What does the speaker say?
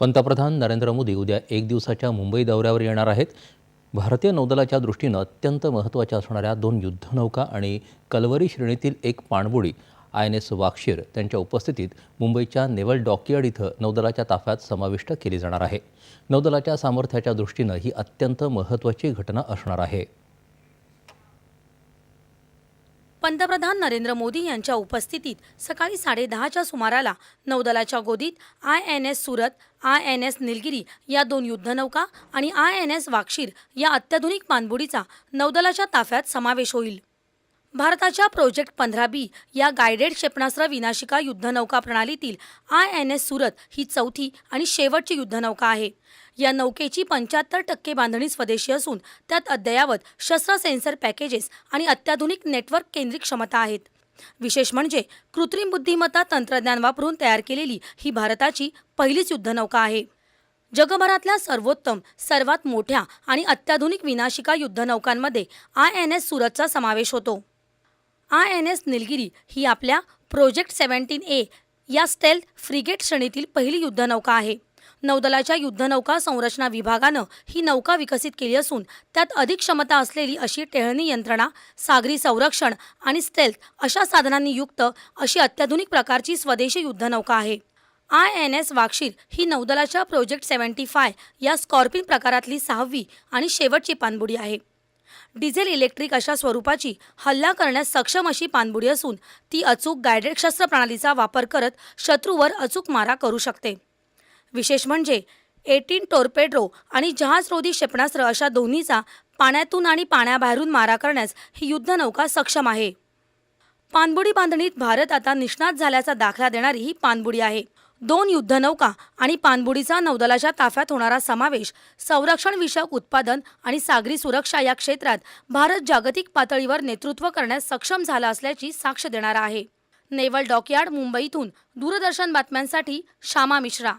पंतप्रधान नरेंद्र मोदी उद्या एक दिवसाच्या मुंबई दौऱ्यावर येणार आहेत. भारतीय नौदलाच्या दृष्टीनं अत्यंत महत्त्वाच्या असणाऱ्या दोन युद्धनौका आणि कलवरी श्रेणीतील एक पाणबुडी आय एन एस वाक्षीर त्यांच्या उपस्थितीत मुंबईच्या नेव्हल डॉकयार्ड इथं नौदलाच्या ताफ्यात समाविष्ट केली जाणार आहे. नौदलाच्या सामर्थ्याच्या दृष्टीनं ही अत्यंत महत्त्वाची घटना असणार आहे. पंतप्रधान नरेंद्र मोदी यांच्या उपस्थितीत सकाळी साडेदहाच्या सुमाराला नौदलाच्या गोदीत I N S Surat I N S Nilgiri या दोन युद्धनौका आणि आय एन एस वाक्षीर या अत्याधुनिक पाणबुडीचा नौदलाच्या ताफ्यात समावेश होईल. भारताच्या प्रोजेक्ट पंधरा बी या गायडेड क्षेपणास्त्र विनाशिका युद्धनौका प्रणालीतील आय एन एस सुरत ही चौथी आणि शेवटची युद्धनौका आहे. या नौकेची पंच्याहत्तर टक्के बांधणी स्वदेशी असून त्यात अद्ययावत शस्त्र सेन्सर पॅकेजेस आणि अत्याधुनिक नेटवर्क केंद्रित क्षमता आहेत. विशेष म्हणजे कृत्रिम बुद्धिमत्ता तंत्रज्ञान वापरून तयार केलेली ही भारताची पहिलीच युद्धनौका आहे. जगभरातल्या सर्वोत्तम सर्वात मोठ्या आणि अत्याधुनिक विनाशिका युद्धनौकांमध्ये आय एन एस सुरतचा समावेश होतो. आय एन एस निलगिरी ही आपल्या प्रोजेक्ट सेव्हन्टीन ए या स्टेल्थ फ्रिगेट श्रेणीतील पहिली युद्धनौका आहे. नौदलाच्या युद्धनौका संरचना विभागानं ही नौका विकसित केली असून त्यात अधिक क्षमता असलेली अशी टेहळणी यंत्रणा सागरी संरक्षण आणि स्टेल्थ अशा साधनांनी युक्त अशी अत्याधुनिक प्रकारची स्वदेशी युद्धनौका आहे. आय एन एस वाक्षीर ही नौदलाच्या प्रोजेक्ट सेव्हन्टी फाय या स्कॉर्पिन प्रकारातली सहावी आणि शेवटची पाणबुडी आहे. डिझेल इलेक्ट्रिक अशा स्वरूपाची हल्ला करण्यास सक्षम अशी पाणबुडी असून ती अचूक गायडेड शस्त्र प्रणालीचा वापर करत शत्रूवर अचूक मारा करू शकते. विशेष म्हणजे एटीन टोर्पेड्रो आणि जहाजरोधी क्षेपणास्त्र अशा दोन्हीचा पाण्यातून आणि पाण्याबाहेरून मारा करण्यास ही युद्धनौका सक्षम आहे. पाणबुडी बांधणीत भारत आता निष्णात झाल्याचा दाखला देणारी ही पाणबुडी आहे. दोन युद्धनौका आणि पाणबुडीचा नौदलाच्या ताफ्यात होणारा समावेश संरक्षण विषयक उत्पादन आणि सागरी सुरक्षा या क्षेत्रात भारत जागतिक पातळीवर नेतृत्व करण्यास सक्षम झाला असल्याची साक्ष देणारा आहे. नेव्हल डॉकयार्ड मुंबईतून दूरदर्शन बातम्यांसाठी श्यामा मिश्रा.